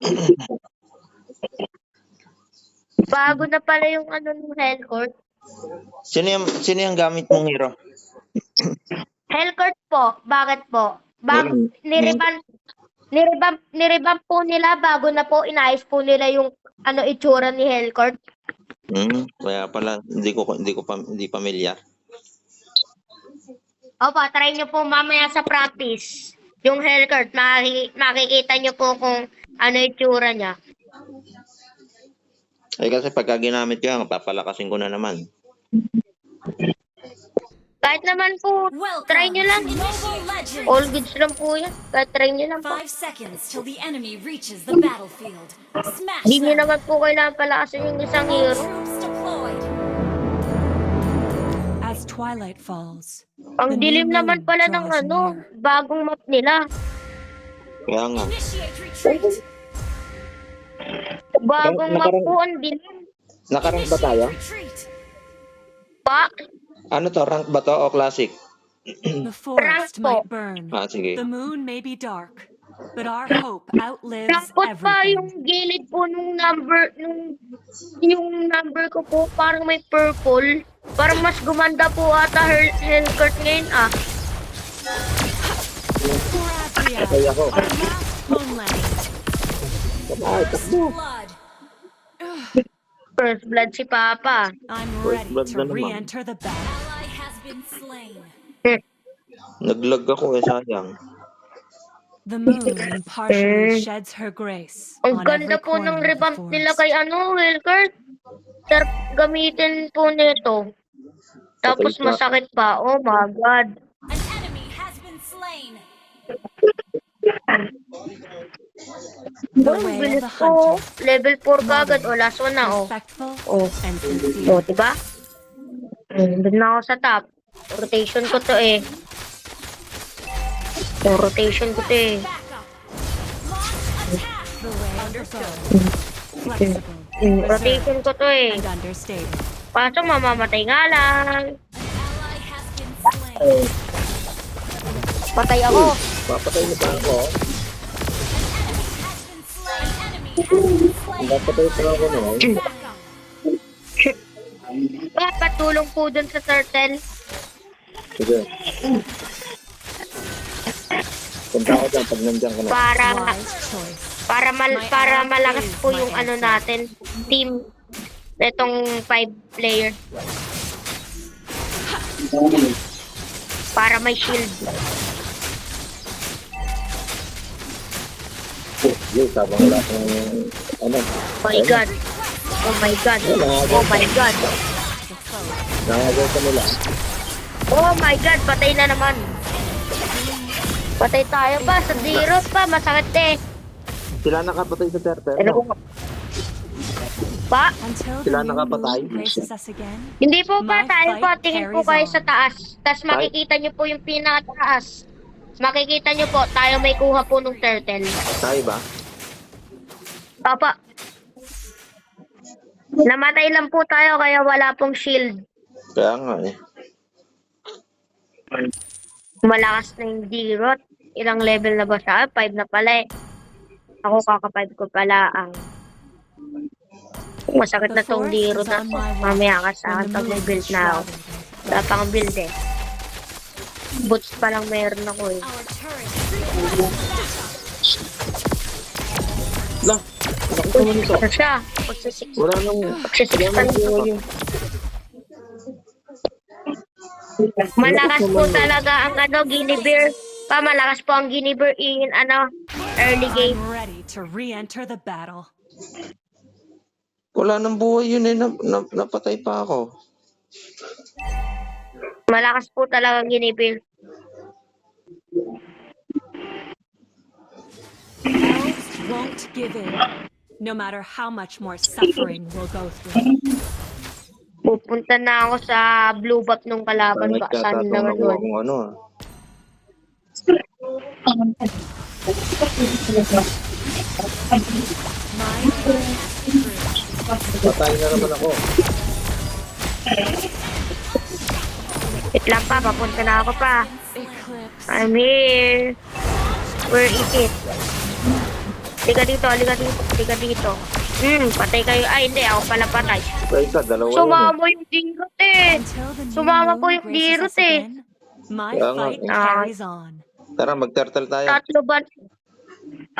Bago na pala yung ano ng Hellcourt. Sino yung, sino yung gamit mong hero? Hellcourt po, bakit po? Bag, Walang- niribam, niribam, niribam po nila bago na po inayos po nila yung ano itsura ni Hellcourt. Hmm, kaya pala hindi ko hindi ko pa hindi pamilyar. Opo, try nyo po mamaya sa practice. Yung Hellcourt, maki, makikita nyo po kung ano itsura niya. Eh kasi pagka ginamit ko yan, papalakasin ko na naman. Kahit naman po, try nyo lang. All goods lang po yan. Kahit try nyo lang po. Five seconds till the enemy reaches the battlefield. Smash Hindi nyo them! naman po kailangan palakasin yung isang hero. troops deployed! As twilight falls, Ang dilim naman pala ng ano, bagong map nila. Kaya nga. Bagong ang dilim. Nakarang ba tayo? Pa, Ano to, rank ba to o classic? the forest po. might burn, Ah, sige. the moon may be dark, but our hope outlives Dapat pa yung gilid po nung number, nung yung number ko po parang may purple. Parang mas gumanda po ata her Hellcourt ngayon ah. Bravia, ako. our last homeland. First blood! First blood si Papa. I'm First ready blood to na naman. re-enter the battle. Ally has been slain. Naglag ako eh, sayang. The moon impartially sheds her grace Ang on ganda po ng corner of the revamp nila forest. kay ano, Hellcourt. Sarap gamitin po nito. Tapos Patay masakit pa. Oh my God. An enemy has been slain. Oh, bilis po. hunter, Level 4 kagad. O, last one na oh. Oh. and O, sincere. diba? Mm, Doon na ako sa top. Rotation ko to eh. O, rotation ko to eh. Mm, Rotation ko to eh. Kaso mamamatay nga lang. Patay ako. Papatay niyo pa ako. Papatay pa ako up. Bakit patulong po dun sa turtle? Sige. Punta ako dyan pag nandiyan ka na. Para para mal para malakas po yung ano natin team netong five player. Para may shield. Yung sabang wala kang ano. Oh my god. Oh my god. Oh my god. Nangagal ka nila. Oh my god, patay na naman. Patay tayo pa sa zero pa, masakit eh. Sila nakapatay sa turtle. Ano ko? Pa? Sila nakapatay. Hindi po pa, tayo po, tingin po kayo sa taas. Tapos makikita nyo po yung pinakataas. Makikita nyo po, tayo may kuha po ng turtle. Tayo ba? Papa. Namatay lang po tayo kaya wala pong shield. Kaya nga eh. Malakas na yung D-Rot. Ilang level na ba siya? 5 na pala eh. Ako kaka-5 ko pala ang masakit na tong D-Rot na to. Mamaya ka sa akin pag may build na ako. Wala pang build eh. Boots pa lang meron ako eh. Lah, bakit naman ito? Ano siya? Wala nang... Malakas po talaga ang ano, Guinevere. Pa, malakas po ang Guinevere in ano, early game. I'm ready to re-enter the battle. Wala nang buhay yun eh. Na, na, napatay pa ako. Malakas po talaga ang Guinevere. Elves won't give in, no matter how much more suffering we'll go through. Pupunta na ako sa blue buff nung kalaban ba? Saan Nagkataon naman yun? kung ano ah. Is. Patay na naman ako. Wait lang pa, papunta na ako pa. Eclipse. I'm here. Where is it? Halika dito, halika dito, halika dito. Hmm, patay kayo. Ay, hindi, ako pala patay. Kaya ka, dalawa eh. Sumama yung dingot eh. Sumama po yung dirot eh. again, my fight eh. carries on. Tara, mag-turtle tayo. Tatlo ba?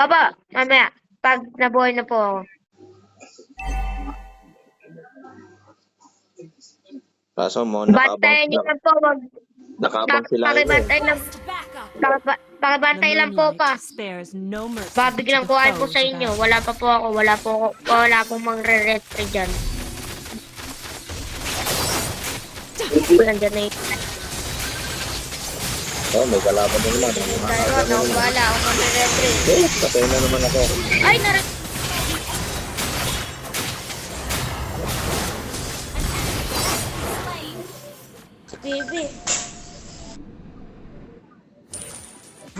Aba, mamaya. Pag nabuhay na po ako. Kaso mo, nakabang, Bantayan niyo na, po. Wag, nakabang sila eh. pakibantay lang. Pakibantay lang po pa. Babiglang the po sa inyo. Wala pa po ako. Wala po ako. Wala pong mangre-retry dyan. Nandiyan na yun. Oh, may kalaban na naman. Pero no, wala ako mangre-retry. Eh, patay na naman ako. Ay, nare...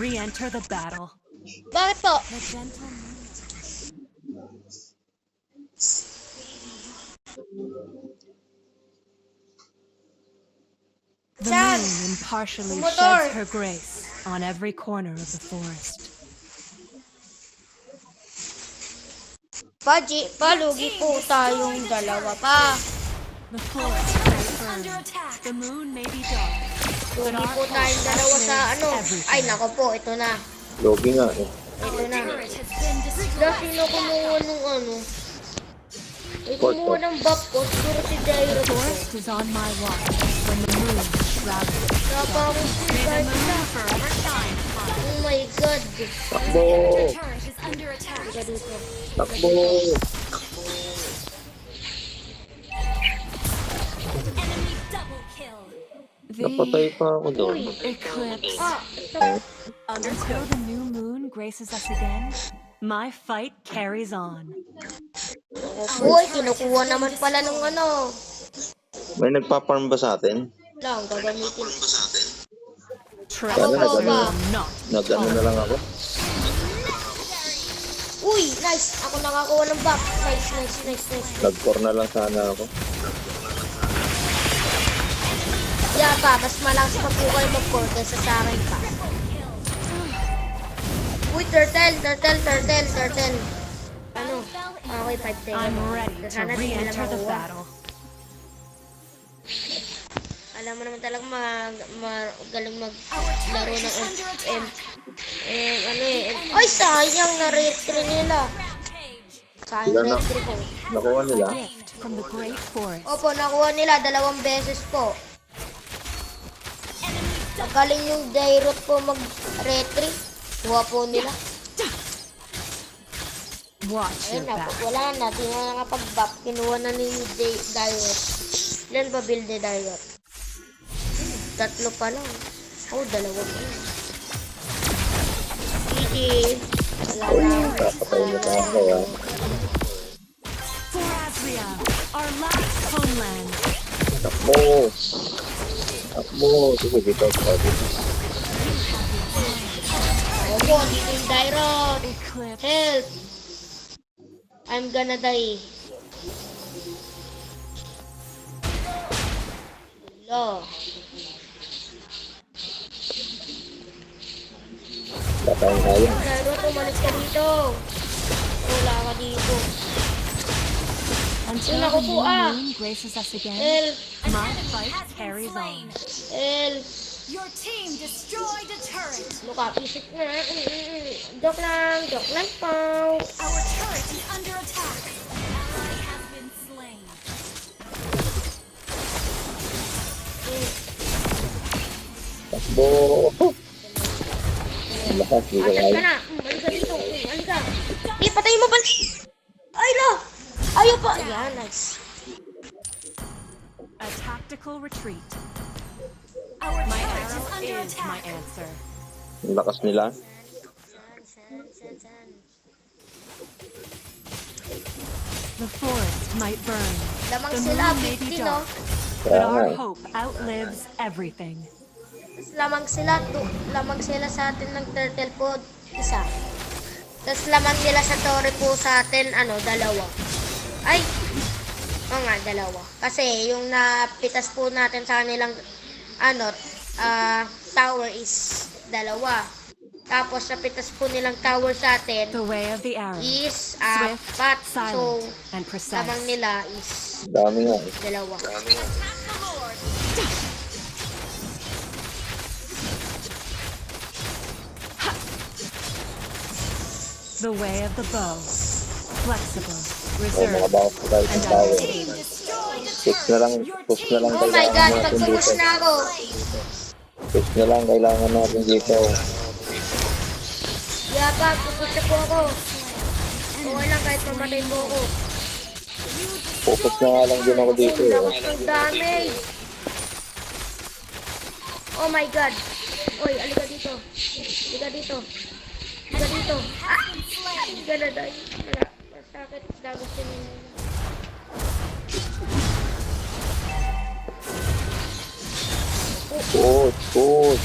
Re-enter the battle. Bakit po? The gentle moon The Saan? moon impartially Motor. sheds her grace on every corner of the forest. Paji, palugi po tayong dalawa pa. The forest may Under attack. the moon may be dark, but Lugi po tayong dalawa sa ano. Ay, nako po, ito na. Logi nga eh. Ito na. Turret has been Da, destroyed. sino kumuha ng ano? Ay, kumuha ng bap ko. Siguro si Jairo The po. forest is on my watch when the Napatay The pa ako doon. eclipse. Ah. Until the new moon graces us again, my fight carries on. Uy, kinukuha naman pala ng ano. May nagpa-farm ba sa atin? Lang, gagamitin. Ano, Ako nag-ano? ba? not Nag-ano na lang ako? Uy, nice. Ako nakakuha ng bap. Nice, nice, nice, nice. Nag-core na lang sana ako. Yata, mas malakas pa po kayo mag-core kaysa sa akin pa. Uy, turtle, turtle, turtle, turtle. Ano? Okay, 5 seconds. I'm ready to re-enter the battle. Alam mo naman talaga mag, magaling maglaro ng M. M, ano eh. Ay, sayang na retry nila. Sayang retry ko. Nakuha nila. Opo, nakuha nila dalawang beses po. Magaling yung Dairot po mag-retry. Kuha po nila. Watch Ayun na, back. wala na. Di na nakapag-bap. Kinuha na ni Day- Dairot. Ilan ba build ni Dairot? Hmm, Tatlo pa lang. Oh, dalawa pa lang. GG. Wala na. Kapatay na Wala ako na. ah. For Azria, our last homeland. Takbo! Takbo! Sige, dito ako. Dito. Opo, dito yung. Eclipse. Help! I'm gonna die. Hello. Wala tayong kaya. Laro, tumalis ka dito. Wala ka dito. Until the ako new ah. moon graces us again, Help! my fight carries on. Help! Your team destroyed a turret. Ano ka, isip na. Joke lang, joke lang po. Our turret is under attack. Ally has been slain. Takbo! Ang lakas, di ko Atas ka kaya. na. Halika dito. Halika. Eh, patay mo ba? Ay, la! Ayaw pa. Yan, nice. A tactical retreat. Our My is arrow under is my answer. Ang lakas nila. The forest might burn, Lamang The sila, moon may be 50, no? dark. But our eh. hope outlives everything. Lamang sila, to, lamang sila sa atin ng turtle po, isa. Tapos lamang nila sa torre po sa atin, ano, dalawa. Ay! Oo nga, dalawa. Kasi yung napitas po natin sa kanilang, ano, ah, tower is dalawa. Tapos sa pitas po nilang tower sa atin The way of the arrow. is apat. So, silent, and precise. lamang nila is Dami nga. eh. dalawa. The Lord. The way of the bow. Flexible, O, reserved, makabawas pa tayo ng tower. Push na lang, push na lang Oh my kailangan god, natin dito. na ako. Push na lang kailangan natin dito. Yaba, pupush na po ako. Okay lang kahit mamatay po ako. Focus na nga lang din ako dito. Eh. lakas ng damage. Oh my god. Oy, alika dito. Alika dito. Alika dito. Ah! Hindi ka na Dagos din yun. Push, push.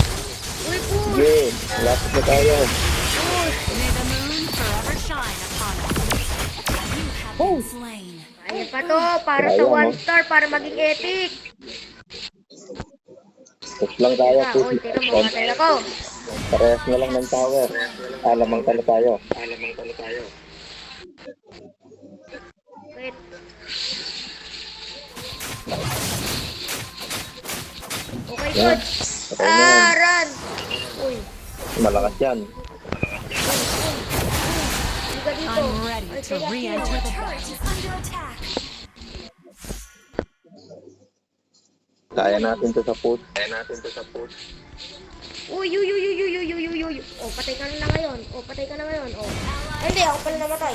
Uy, push! Sige, lapit na tayo. Push! May the moon forever shine upon us. You have been slain. Ayan pa to. Para sa one oh. star. Para maging epic. Push lang tayo, Ah, push. Uy, teka, mamatay ako. Parehas na lang ng tower. Alamang tala tayo. Wait. Okay, yeah. God. Ah, run! Uy. Malakas yan. I'm ready to re-enter the battle. Kaya natin to sa foot. Kaya natin to sa foot. Uy, uy, uy, uy, uy, uy, uy, uy. Oh, patay ka na, na ngayon. Oh, patay ka na ngayon. Oh. Hindi, ako pala namatay.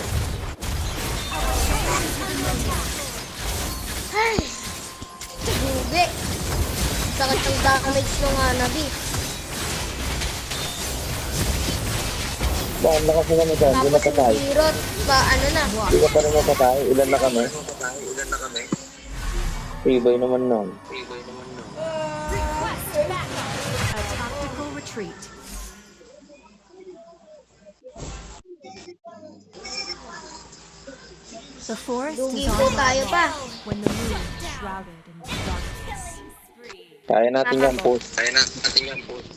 Ay. Bugi. Sakit ang damage ng hanabi. Ba, ang lakas na kami dyan. Hindi na Tapos patay. yung birot, ba, ano na. Hindi ka pa rin napatay. Ilan na kami? Tibay naman nun. Request backup. A tactical retreat. The forest Lugi is po on tayo pa. when the moon is shrouded in darkness. Kaya natin Tama yan po. Kaya natin yan push.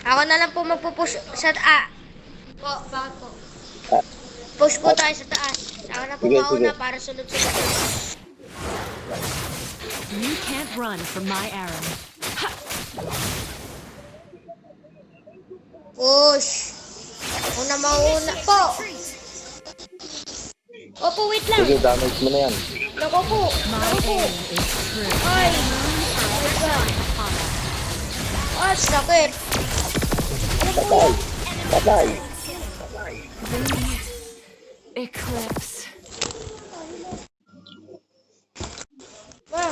Ako na lang po magpupush sa taas. Po, bakit po? Ah, Push po tayo sa taas. Ako na po Sige, mauna sige. para sunod-sunod. You can't run from my arrow. Push! Una mauna po! Opo, wait lang. Sige, damage mo na yan. Nako po. Nako po. Ay! Ay, God. Ah, sakit. Ano po Patay. Patay. Eclipse. Ma,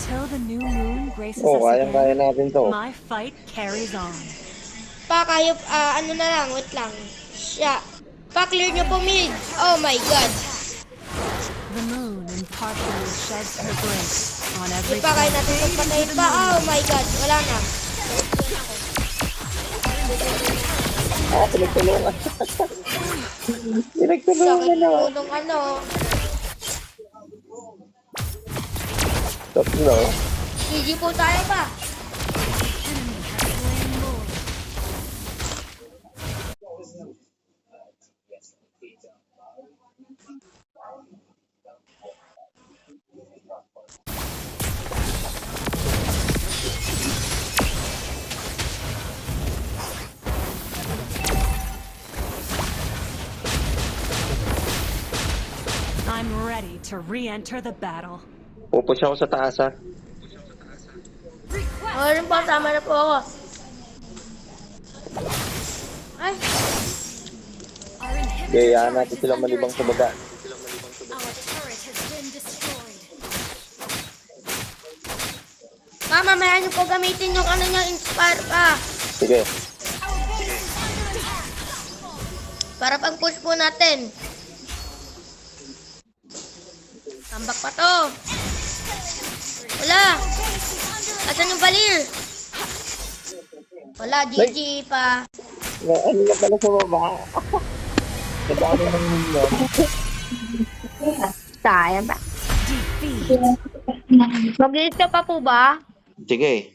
until the new moon graces Oh, us kayang-kaya again. natin to. My fight carries on. Pa, kayo, ah, ano na lang, wait lang. Siya. Pa, clear nyo po mid. Oh my God. The moon impartially sheds her grace on Di every pa kayo natin magpatayin pa. Oh my God. Wala na. Ah, pinagtulungan. pinagtulungan Sakit na. po nung ano. I'm ready to re-enter the battle. Pupush ako sa taas ha. Oh, Ayun po, tama na po ako. Ay! Okay, yeah, natin silang malibang sa. Mama, maya niyo po gamitin yung ano niya, inspire pa. Sige. Para pag-push po natin. Tambak pa to. Wala. Asan yung balir? Wala, GG pa. Ano na pala sa baba? Kadami ng minion. Sayang ba? Mag-iit ka pa po ba? Sige.